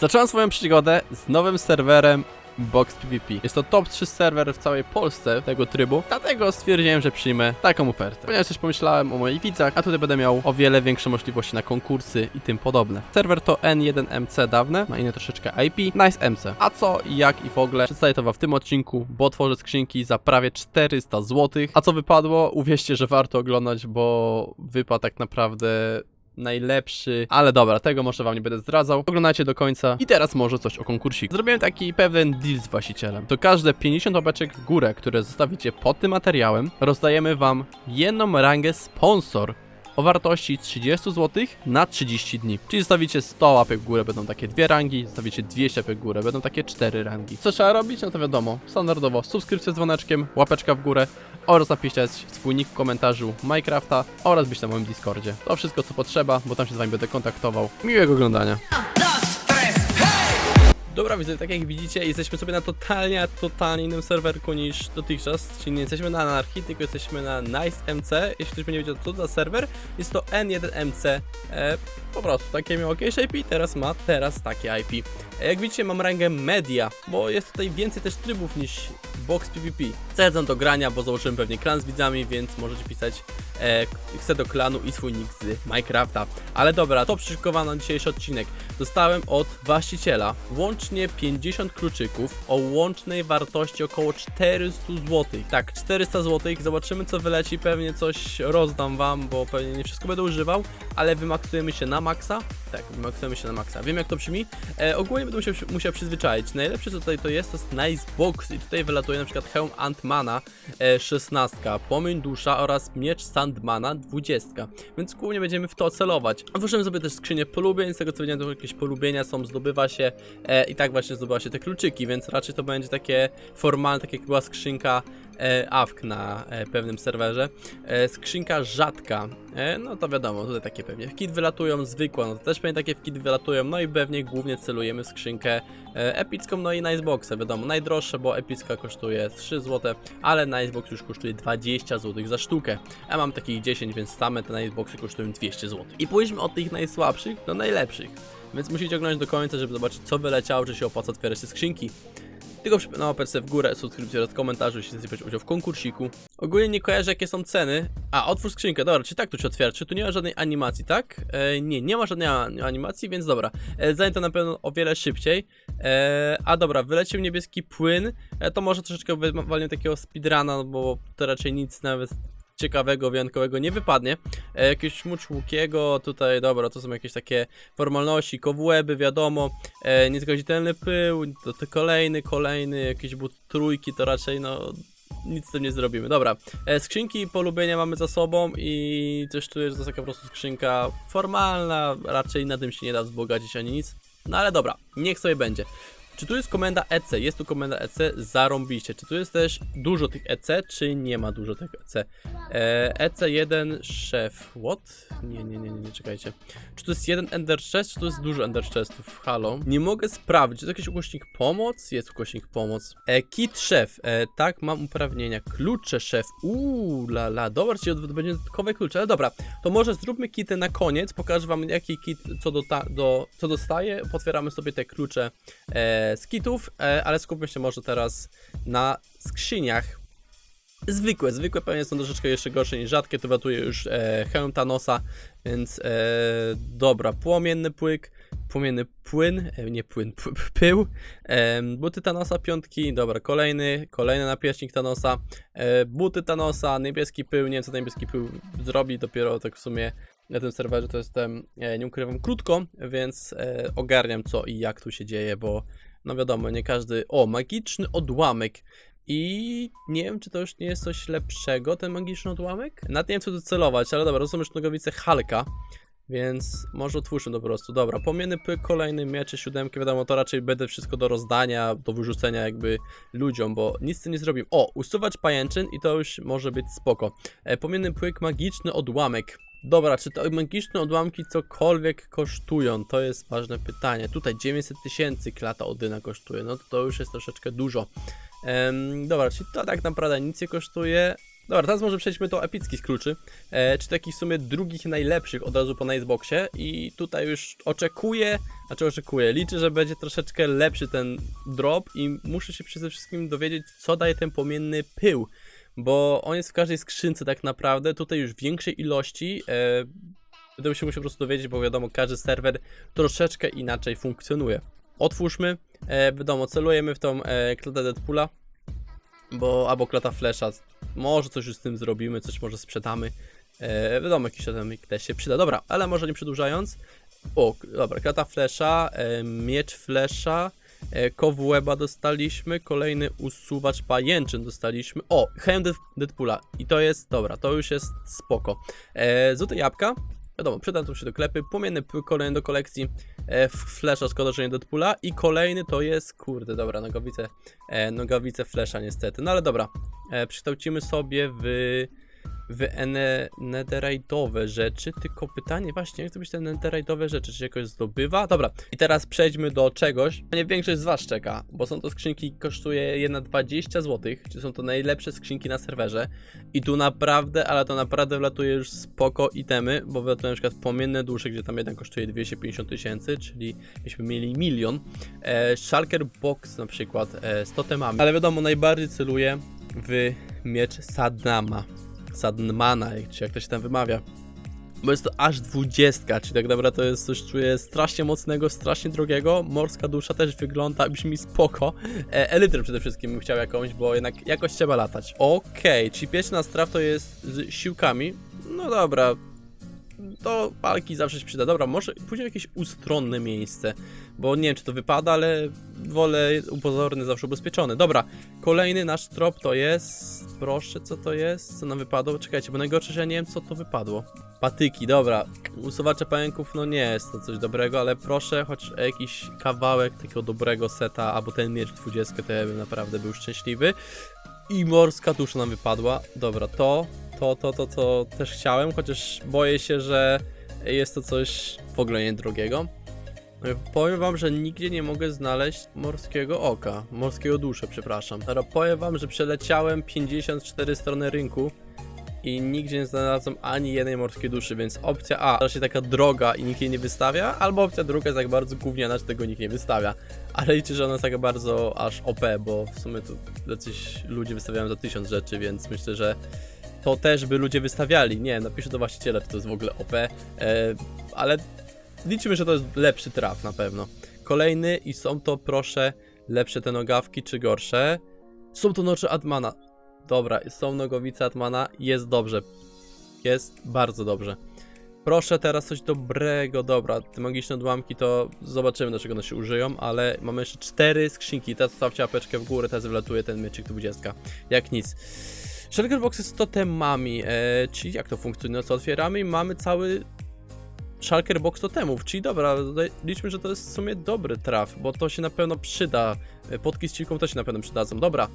Zacząłem swoją przygodę z nowym serwerem Box PvP. Jest to top 3 serwer w całej Polsce tego trybu, dlatego stwierdziłem, że przyjmę taką ofertę. Ponieważ też pomyślałem o moich widzach, a tutaj będę miał o wiele większe możliwości na konkursy i tym podobne. Serwer to N1MC dawne, ma inne troszeczkę IP, Nice MC. A co, jak i w ogóle przedstawię to wam w tym odcinku, bo tworzę skrzynki za prawie 400 zł. A co wypadło? Uwierzcie, że warto oglądać, bo wypadł tak naprawdę najlepszy, ale dobra, tego może wam nie będę zdradzał. Oglądajcie do końca i teraz może coś o konkursiku. Zrobiłem taki pewien deal z właścicielem. To każde 50 obeczek w górę, które zostawicie pod tym materiałem, rozdajemy wam jedną rangę sponsor o wartości 30 zł na 30 dni. Czyli zostawicie 100 łapek w górę, będą takie dwie rangi, zostawicie 200 łapek w górę, będą takie 4 rangi. Co trzeba robić? No to wiadomo, standardowo subskrypcja z dzwoneczkiem, łapeczka w górę oraz napisać swój nick w komentarzu Minecrafta oraz być na moim Discordzie. To wszystko co potrzeba, bo tam się z wami będę kontaktował. Miłego oglądania. Dobra, widzę, tak jak widzicie, jesteśmy sobie na totalnie, totalnie innym serwerku niż dotychczas, czyli nie jesteśmy na Anarchii, tylko jesteśmy na Nice MC. Jeśli ktoś by nie wiedział, co to za serwer, jest to N1MC. E, po prostu, takie miało kiedyś IP, teraz ma teraz takie IP. E, jak widzicie, mam rangę Media, bo jest tutaj więcej też trybów niż Box PvP. Zachęcam do grania, bo założyłem pewnie klan z widzami, więc możecie pisać e, chcę do klanu i swój nick z Minecrafta. Ale dobra, to przyszykowano dzisiejszy odcinek. Dostałem od właściciela łącznie 50 kluczyków o łącznej wartości około 400 zł. Tak, 400 zł. Zobaczymy co wyleci, pewnie coś rozdam wam, bo pewnie nie wszystko będę używał, ale wymaksujemy się na maksa. Tak, wymaksujemy się na maksa. Wiem jak to brzmi. E, ogólnie będę musiał, musiał przyzwyczaić. Najlepsze co tutaj to jest, to jest Nice Box i tutaj wylatuje na przykład hełm Antmana e, 16, płomień dusza oraz miecz Sandmana 20. Więc głównie będziemy w to celować. Otworzyłem sobie też skrzynię polubień, z tego co wiedziałem to jakieś polubienia są, zdobywa się e, i tak właśnie zdobywa się te kluczyki, więc raczej to będzie takie formalne, tak jak była skrzynka AWK na e, pewnym serwerze. E, skrzynka rzadka, e, no to wiadomo, tutaj takie pewnie w kit wylatują, zwykła, no to też pewnie takie w kit wylatują, no i pewnie głównie celujemy skrzynkę e, epicką, no i Niceboxę, wiadomo, najdroższe, bo epicka kosztuje 3 zł, ale Nicebox już kosztuje 20 zł za sztukę. Ja mam takich 10, więc same te Niceboxy kosztują 200 zł. I pójdźmy od tych najsłabszych do najlepszych. Więc musicie oglądać do końca, żeby zobaczyć co wyleciało, czy się opłaca otwierać te skrzynki. Tylko przypominam łapać sobie w górę, subskrypcję oraz komentarzu, jeśli chcecie brać udział w konkursiku. Ogólnie nie kojarzę jakie są ceny. A, otwórz skrzynkę, dobra, czy tak tu się otwiera? Czy tu nie ma żadnej animacji, tak? E, nie, nie ma żadnej animacji, więc dobra. E, zajęto na pewno o wiele szybciej. E, a dobra, wyleciał niebieski płyn. E, to może troszeczkę walnie takiego speedruna, no bo to raczej nic nawet ciekawego, wyjątkowego nie wypadnie. E, jakiegoś mucz łukiego, tutaj dobra, to są jakieś takie formalności, kowłeby, wiadomo, e, niezgodzitelny pył, to, to kolejny, kolejny, jakieś but trójki, to raczej no nic z tym nie zrobimy. Dobra, e, skrzynki polubienia mamy za sobą i coś tu jest, to taka po prostu skrzynka formalna, raczej na tym się nie da wzbogacić ani nic. No ale dobra, niech sobie będzie. Czy tu jest komenda EC? Jest tu komenda EC, zarąbiście. Czy tu jest też dużo tych EC, czy nie ma dużo tych EC? E, EC1 szef. What? Nie, nie, nie, nie, nie, czekajcie. Czy to jest jeden Ender Chest, czy to jest dużo Ender Chestów? Halo? Nie mogę sprawdzić. Czy to jakiś ukośnik pomoc? Jest ukośnik pomoc. E, kit szef. E, tak, mam uprawnienia. Klucze szef. Uuu, la la. Dobra, czyli będzie dodatkowe klucze. Ale dobra, to może zróbmy kity na koniec. Pokażę wam jaki kit co, do, do, co dostaje. Potwieramy sobie te klucze e, z kitów, e, ale skupmy się może teraz na skrzyniach. Zwykłe, zwykłe pewnie są troszeczkę jeszcze gorsze niż rzadkie, to watuje już e, hełm Thanosa, więc e, dobra, płomienny płyk, płomienny płyn, e, nie płyn, pył, e, buty Thanosa piątki, dobra, kolejny, kolejny napierśnik Thanosa, e, buty Thanosa, niebieski pył, nie wiem co niebieski pył zrobi, dopiero tak w sumie na tym serwerze to jestem, e, nie ukrywam, krótko, więc e, ogarniam co i jak tu się dzieje, bo no wiadomo, nie każdy, o, magiczny odłamek, i nie wiem, czy to już nie jest coś lepszego, ten magiczny odłamek? Nad nie wiem, co ale dobra, już nogowice Halka, więc może otwórzmy to po prostu. Dobra, pomienny pyk, kolejny miecze, siódemki, wiadomo, to raczej będę wszystko do rozdania, do wyrzucenia jakby ludziom, bo nic z tym nie zrobił. O, usuwać pajęczyn i to już może być spoko. E, pomienny pyk, magiczny odłamek. Dobra, czy te magiczne odłamki cokolwiek kosztują? To jest ważne pytanie. Tutaj 900 tysięcy klata Odyna kosztuje, no to, to już jest troszeczkę dużo. Em, dobra, czyli to tak naprawdę nic nie kosztuje. Dobra, teraz może przejdźmy do epickich kluczy, e, czy takich w sumie drugich najlepszych od razu po Niceboxie i tutaj już oczekuję, znaczy oczekuję, liczę, że będzie troszeczkę lepszy ten drop i muszę się przede wszystkim dowiedzieć, co daje ten płomienny pył, bo on jest w każdej skrzynce tak naprawdę, tutaj już w większej ilości, e, będę się musiał po prostu dowiedzieć, bo wiadomo, każdy serwer troszeczkę inaczej funkcjonuje. Otwórzmy, e, wiadomo, celujemy w tą e, klatę Deadpoola, bo albo klata Flasha, może coś już z tym zrobimy, coś może sprzedamy. E, wiadomo, jakiś tam też się przyda. Dobra, ale może nie przedłużając. O, dobra, klata Flasha, e, miecz Flasha, e, Cobweba dostaliśmy, kolejny usuwacz pajęczyn dostaliśmy. O, hełm Dead- Deadpoola. I to jest, dobra, to już jest spoko. E, złote jabłka, wiadomo, przydam to się do klepy, płomienny kolejny do kolekcji, e, Flasha, szkoda, że nie Deadpoola. I kolejny to jest, kurde, dobra, nogawice, e, nogawice Flasha niestety, no ale dobra, e, przekształcimy sobie w, netherite'owe rzeczy, tylko pytanie właśnie, jak to być te netherite'owe rzeczy, czy się jakoś zdobywa? Dobra, i teraz przejdźmy do czegoś, nie większość z was czeka, bo są to skrzynki, kosztuje jedna 20 zł, czy są to najlepsze skrzynki na serwerze i tu naprawdę, ale to naprawdę wlatuje już spoko itemy, bo wlatuje na przykład płomienne dusze, gdzie tam jeden kosztuje 250 tysięcy, czyli byśmy mieli milion, e, Shulker Box na przykład e, z totemami, ale wiadomo, najbardziej celuję w miecz Sadnama. Sadnmana, jak- czy jak to się tam wymawia. Bo jest to aż 20, czyli tak naprawdę to jest coś, czuję strasznie mocnego, strasznie drogiego. Morska dusza też wygląda, brzmi spoko. E, Elytrę przede wszystkim bym chciał jakąś, bo jednak jakoś trzeba latać. Okej, czyli pierwszy na straf to jest z siłkami. No dobra, do walki zawsze się przyda. Dobra, może pójdziemy w jakieś ustronne miejsce, bo nie wiem czy to wypada, ale wolę upozorny zawsze ubezpieczony. Dobra, kolejny nasz trop to jest, proszę, co to jest? Co nam wypadło? Czekajcie, bo najgorsze, że ja nie wiem co to wypadło. Patyki, dobra, usuwacze pająków, no nie jest to coś dobrego, ale proszę, choć jakiś kawałek takiego dobrego seta, albo ten miecz 20, to ja bym naprawdę był szczęśliwy. I morska dusza nam wypadła. Dobra, to, to, to, to, to też chciałem, chociaż boję się, że jest to coś w ogóle niedrogiego. Powiem wam, że nigdzie nie mogę znaleźć morskiego oka, morskiego dusze, przepraszam. Dobra, powiem wam, że przeleciałem 54 strony rynku i nigdzie nie znalazłem ani jednej morskiej duszy, więc opcja A, raczej taka droga i nikt jej nie wystawia, albo opcja druga jest tak bardzo gówniana, że tego nikt nie wystawia. Ale liczę, że ona jest taka bardzo aż OP, bo w sumie tu jacyś ludzie wystawiają za tysiąc rzeczy, więc myślę, że to też by ludzie wystawiali. Nie, napiszę do właściciela, czy to jest w ogóle OP, e, ale liczymy, że to jest lepszy traf na pewno. Kolejny i są to, proszę, lepsze te nogawki czy gorsze? Są to nocze Atmana. Dobra, są nogowice Atmana, jest dobrze. Jest bardzo dobrze. Proszę teraz coś dobrego, dobra, te magiczne odłamki to zobaczymy do czego one się użyją, ale mamy jeszcze cztery skrzynki, teraz stawcie apeczkę w górę, teraz wylatuje ten mieczyk 20, jak nic. Shulker Boxy z totemami, e, czyli jak to funkcjonuje, co otwieramy i mamy cały Shulker Box totemów, czyli dobra, liczmy, że to jest w sumie dobry traf, bo to się na pewno przyda, E, potki z ciłką też się na pewno przydadzą, dobra.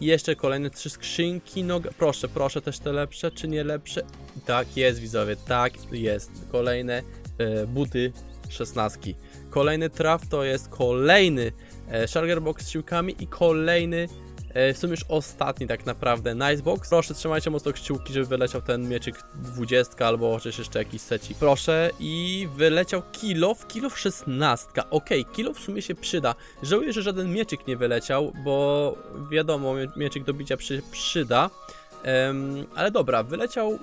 Jeszcze kolejne trzy skrzynki, no proszę, proszę też te lepsze, czy nie lepsze? Tak jest widzowie, tak jest. Kolejne e, buty szesnastki. Kolejny traf to jest kolejny e, Shulker Box z siłkami i kolejny w sumie już ostatni tak naprawdę Nicebox. Proszę trzymajcie mocno kciuki, żeby wyleciał ten mieczyk 20 albo chociaż jeszcze jakiś secik. Proszę i wyleciał kilof, kilof 16. Okej, kilof w sumie się przyda. Żałuję, że żaden mieczyk nie wyleciał, bo wiadomo, mie- mieczyk do bicia przy, przyda. Em, ale dobra, wyleciał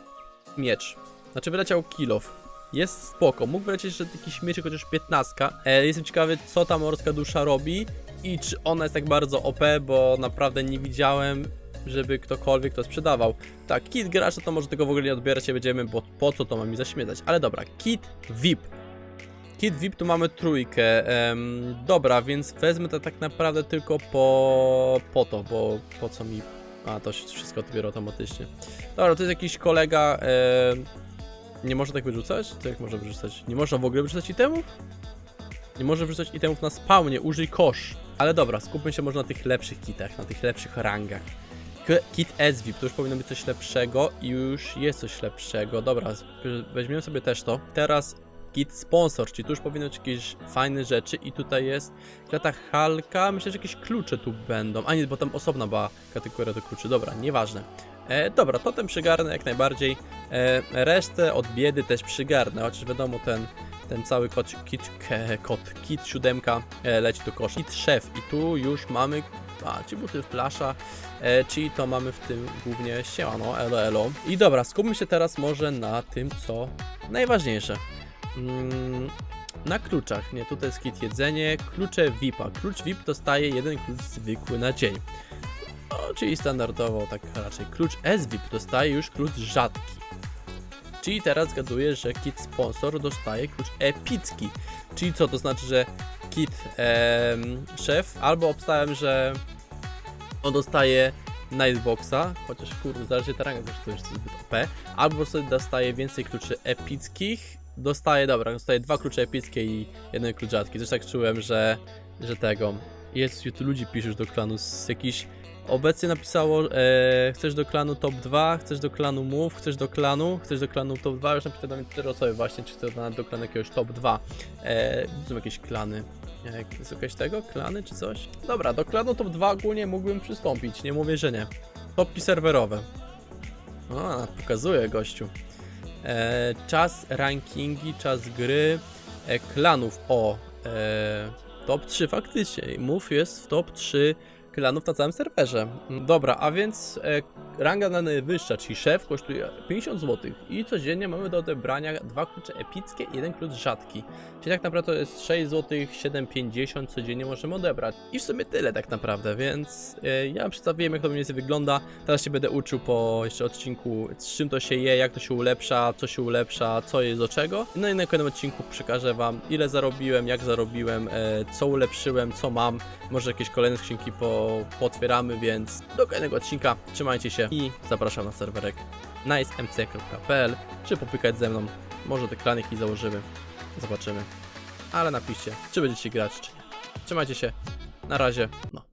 miecz. Znaczy wyleciał kilof. Jest spoko, mógł wylecieć jeszcze jakiś mieczyk, chociaż 15. E, jestem ciekawy, co ta morska dusza robi i czy ona jest tak bardzo OP, bo naprawdę nie widziałem, żeby ktokolwiek to sprzedawał. Tak, kit gracza to może tego w ogóle nie odbierać, nie będziemy, bo po co to ma mi zaśmiecać. Ale dobra, kit VIP. Kit VIP tu mamy trójkę. em, dobra, więc wezmę to tak naprawdę tylko po, po to, bo po co mi. A to się wszystko odbiera automatycznie. Dobra, to jest jakiś kolega. em, nie można tak wyrzucać? To jak można wyrzucać? Nie można w ogóle wyrzucać itemów? Nie można wyrzucać itemów na spawnie, użyj kosz. Ale dobra, skupmy się może na tych lepszych kitach, na tych lepszych rangach. Kit SVIP, to już powinno być coś lepszego i już jest coś lepszego. Dobra, weźmiemy sobie też to. Teraz kit sponsor, czyli tu już powinno być jakieś fajne rzeczy i tutaj jest klata Halka, myślę, że jakieś klucze tu będą, a nie, bo tam osobna była kategoria do kluczy, dobra, nieważne. E, dobra, totem przygarnę jak najbardziej, e, resztę od biedy też przygarnę, chociaż wiadomo ten, ten cały kot, kit, ke, kot, kit siódemka e, leci do kosza. Kit szef i tu już mamy, a, ci buty w plasza, e, czyli to mamy w tym głównie siemano, elo elo. I dobra, skupmy się teraz może na tym, co najważniejsze. Mm, na kluczach, nie, tutaj jest kit jedzenie, klucze VIP-a. Klucz VIP dostaje jeden klucz zwykły na dzień. No, czyli standardowo, tak raczej. Klucz S-VIP dostaje już klucz rzadki. Czyli teraz zgaduję, że kit sponsor dostaje klucz epicki. Czyli co, to znaczy, że kit em, szef, albo obstałem, że on dostaje Nightboxa, chociaż kurde, zależy ta ranga, to już zbyt OP, albo sobie dostaje więcej kluczy epickich, dostaje, dobra, dostaje dwa klucze epickie i jeden klucz rzadki. Też tak czułem, że, że tego. Jest, tu ludzi piszesz do klanu z jakiś. Obecnie napisało, e, chcesz do klanu top 2, chcesz do klanu move, chcesz do klanu, chcesz do klanu top 2, już napisałem do mnie 4 osoby właśnie, czy chcę do, klanu jakiegoś top 2. E, są jakieś klany. Jest jakieś tego? Klany czy coś? Dobra, do klanu top 2 ogólnie mógłbym przystąpić, nie mówię, że nie. Topki serwerowe. A, pokazuje gościu. E, czas rankingi, czas gry, e, klanów. O, e, top 3 faktycznie. Move jest w top 3 klanów na całym serwerze. Mm, Dobra, a więc e, ranga na najwyższa, czyli szef, kosztuje 50 zł i codziennie mamy do odebrania dwa klucze epickie i jeden klucz rzadki. Czyli tak naprawdę to jest 6 zł, 7,50 codziennie możemy odebrać. I w sumie tyle tak naprawdę, więc e, ja przedstawiłem jak to mniej więcej wygląda. Teraz się będę uczył po jeszcze odcinku z czym to się je, jak to się ulepsza, co się ulepsza, co jest do czego. No i na kolejnym odcinku przekażę wam ile zarobiłem, jak zarobiłem, e, co ulepszyłem, co mam. Może jakieś kolejne skrzynki po, pootwieramy, więc do kolejnego odcinka trzymajcie się i zapraszam na serwerek nicemc.pl czy popykać ze mną. Może te klaniki założymy. Zobaczymy. Ale napiszcie, czy będziecie grać, czy nie. Trzymajcie się. Na razie. No.